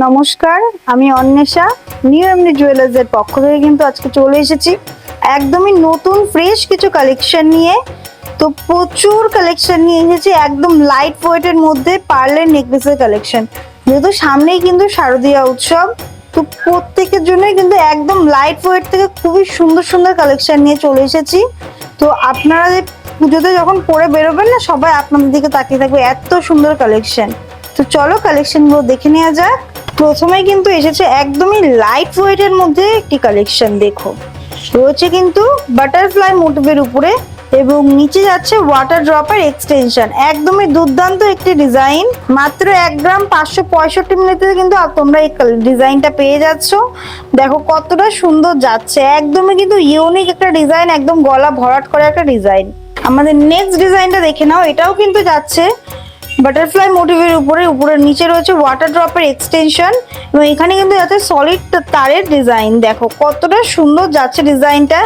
নমস্কার, আমি অন্বেষা নিউ এমনি জুয়েলার্স এর পক্ষ থেকে কিন্তু আজকে চলে এসেছি। একদমই নতুন ফ্রেশ কিছু কালেকশন নিয়ে। তো প্রচুর কালেকশন নিয়ে এসেছি, একদম লাইট ওয়েটের মধ্যে পার্লের নেকলেসের কালেকশন যেহেতু সামনেই কিন্তু শারদীয়া উৎসব, তো প্রত্যেকের জন্যই কিন্তু একদম লাইট ওয়েট থেকে খুবই সুন্দর সুন্দর কালেকশন নিয়ে চলে এসেছি। তো আপনারা যে পুজোতে যখন পরে বেরোবেন না, সবাই আপনাদের দিকে তাকিয়ে থাকবে, এত সুন্দর কালেকশন তো চলো কালেকশনগুলো দেখে নেওয়া যাক। প্রথমে কিন্তু এসেছে একদমই লাইট ওয়েটের মধ্যে একটি কালেকশন দেখো। রয়েছে কিন্তু বাটারফ্লাই মোটিভের উপরে এবং নিচে যাচ্ছে ওয়াটার ড্রপের এক্সটেনশন একদমই দুর্দান্ত একটি ডিজাইন মাত্র এক গ্রাম পাঁচশো পঁয়ষট্টি মিনিটে কিন্তু তোমরা এই ডিজাইনটা পেয়ে যাচ্ছ। দেখো কতটা সুন্দর যাচ্ছে। একদমই কিন্তু ইউনিক একটা ডিজাইন একদম গলা ভরাট করা একটা ডিজাইন আমাদের নেক্সট ডিজাইনটা দেখে নাও। এটাও কিন্তু যাচ্ছে বাটারফ্লাই মোটিভের উপরে উপরে নিচে রয়েছে ওয়াটার ড্রপের এক্সটেনশন এবং এখানে কিন্তু যাচ্ছে সলিড তারের ডিজাইন দেখো কতটা সুন্দর যাচ্ছে ডিজাইনটা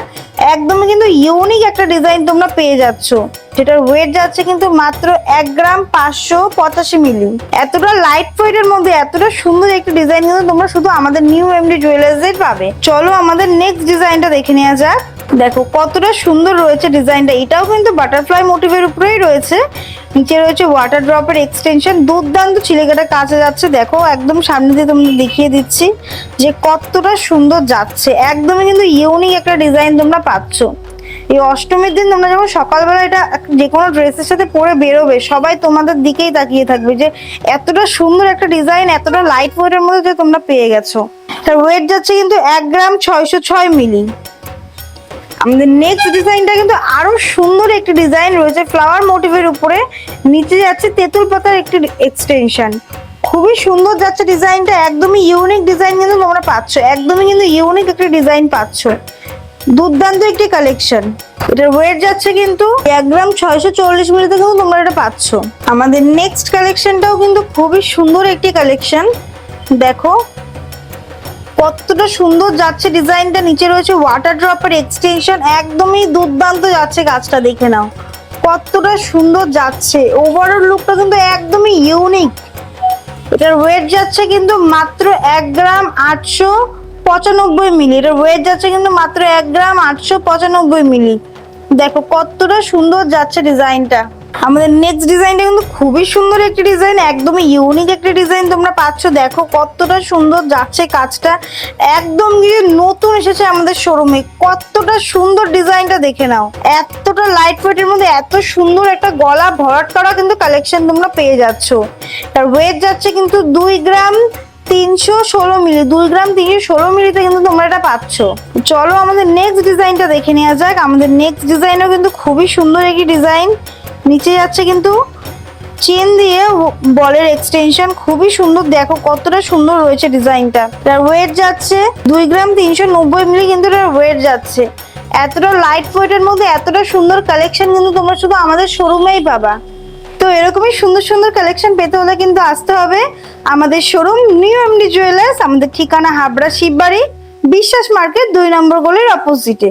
একদমই কিন্তু ইউনিক একটা ডিজাইন তোমরা পেয়ে যাচ্ছ। যেটার ওয়েট যাচ্ছে কিন্তু মাত্র এক গ্রাম পাঁচশো পঁচাশি মিলি এতটা লাইট ওয়েটের মধ্যে এতটা সুন্দর একটা ডিজাইন কিন্তু তোমরা শুধু আমাদের নিউ এমডি জুয়েলার্সের পাবে। চলো আমাদের নেক্সট ডিজাইনটা দেখে নেওয়া যাক। দেখো, কতটা সুন্দর রয়েছে ডিজাইনটা। এটাও কিন্তু বাটারফ্লাই মোটিভের উপরেই রয়েছে। নিচে রয়েছে ওয়াটার ড্রপের এক্সটেনশন দুর্দান্ত চিলেকাটা কাছে যাচ্ছে। দেখো, একদম সামনে দিয়ে তোমাদের দেখিয়ে দিচ্ছি যে কতটা সুন্দর যাচ্ছে। একদমই কিন্তু ইউনিক একটা ডিজাইন তোমরা পাচ্ছ। এই অষ্টমীর দিন তোমরা যখন সকালবেলা এটা যে কোনো ড্রেসের সাথে পরে বেরোবে, সবাই তোমাদের দিকেই তাকিয়ে থাকবে যে এতটা সুন্দর একটা ডিজাইন এতটা লাইট ওয়েটের মধ্যে যে তোমরা পেয়ে গেছো। তার ওয়েট যাচ্ছে কিন্তু এক গ্রাম ছয়শো ছয় মিলি। আমাদের নেক্সট ডিজাইনটা কিন্তু আরও সুন্দর একটি ডিজাইন রয়েছে। ফ্লাওয়ার মোটিভের উপরে নিচে যাচ্ছে তেঁতুল পাতার একটি এক্সটেনশন খুবই সুন্দর যাচ্ছে ডিজাইনটা একদমই ইউনিক ডিজাইন কিন্তু তোমরা পাচ্ছ। একদমই কিন্তু ইউনিক একটি ডিজাইন পাচ্ছ। দুর্দান্ত একটি কালেকশন এটার ওয়েট যাচ্ছে কিন্তু এক গ্রাম ছয়শো চল্লিশ মিলিতে কিন্তু তোমরা এটা পাচ্ছ। আমাদের নেক্সট কালেকশনটাও কিন্তু খুবই সুন্দর একটি কালেকশন দেখো কতটা সুন্দর যাচ্ছে ডিজাইনটা। নিচে রয়েছে ওয়াটার ড্রপের এক্সটেনশন একদমই দুর্দান্ত যাচ্ছে গাছটা, দেখে নাও। কতটা সুন্দর যাচ্ছে। ওভারঅল লুকটা কিন্তু একদমই ইউনিক এটার ওয়েট যাচ্ছে কিন্তু মাত্র এক গ্রাম আটশো পঁচানব্বই মিলি। এটার ওয়েট যাচ্ছে কিন্তু মাত্র এক গ্রাম আটশো পঁচানব্বই মিলি। দেখো কতটা সুন্দর যাচ্ছে ডিজাইনটা। আমাদের নেক্সট ডিজাইনটা কিন্তু খুবই সুন্দর একটি ডিজাইন একদমই ইউনিক একটি ডিজাইন তোমরা পাচ্ছ। দেখো কতটা সুন্দর যাচ্ছে কাজটা। একদম গিয়ে নতুন এসেছে আমাদের শোরুমে কতটা সুন্দর ডিজাইনটা দেখে নাও। এতটা লাইট ওয়েটের মধ্যে এত সুন্দর একটা গলা ভরাট করা কিন্তু কালেকশন তোমরা পেয়ে যাচ্ছ। তার ওয়েট যাচ্ছে কিন্তু দুই গ্রাম তিনশো ষোলো মিলি, দুই গ্রাম তিনশো ষোলো মিলিতে কিন্তু তোমরা এটা পাচ্ছ। চলো আমাদের নেক্সট ডিজাইনটা দেখে নেওয়া যাক। আমাদের নেক্সট ডিজাইনও কিন্তু খুবই সুন্দর একটি ডিজাইন নিচে যাচ্ছে কিন্তু চেন দিয়ে বলের এক্সটেনশন খুবই সুন্দর। দেখো কতটা সুন্দর রয়েছে ডিজাইনটা। তার ওয়েট যাচ্ছে দুই গ্রাম তিনশো নব্বই মিলি কিন্তু এটার ওয়েট যাচ্ছে। এতটা লাইট ওয়েটের মধ্যে এতটা সুন্দর কালেকশন কিন্তু তোমরা শুধু আমাদের শোরুমেই পাবা। তো এরকমই সুন্দর সুন্দর কালেকশন পেতে হলে কিন্তু আসতে হবে আমাদের শোরুম নিউ এমডি জুয়েলার্স আমাদের ঠিকানা হাবড়া শিববাড়ি, বিশ্বাস মার্কেট দুই নম্বর গলির অপোজিটে